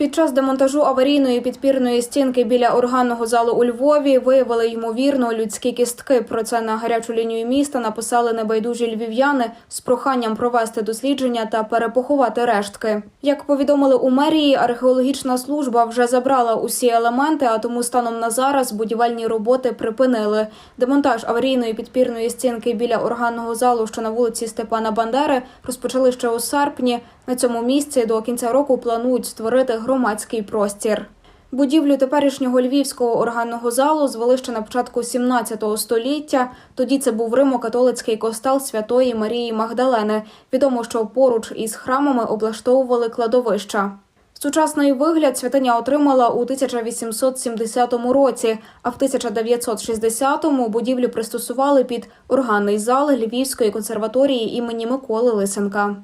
Під час демонтажу аварійної підпірної стінки біля органного залу у Львові виявили ймовірно людські кістки. Про це на гарячу лінію міста написали небайдужі львів'яни з проханням провести дослідження та перепоховати рештки. Як повідомили у мерії, археологічна служба вже забрала усі елементи, а тому станом на зараз будівельні роботи припинили. Демонтаж аварійної підпірної стінки біля органного залу, що на вулиці Степана Бандери, розпочали ще у серпні. На цьому місці до кінця року планують створити громадський простір. Будівлю теперішнього львівського органного залу звели ще на початку 17 століття. Тоді це був римо-католицький костел Святої Марії Магдалени. Відомо, що поруч із храмами облаштовували кладовища. Сучасний вигляд святиня отримала у 1870 році, а в 1960-му будівлю пристосували під органний зал Львівської консерваторії імені Миколи Лисенка.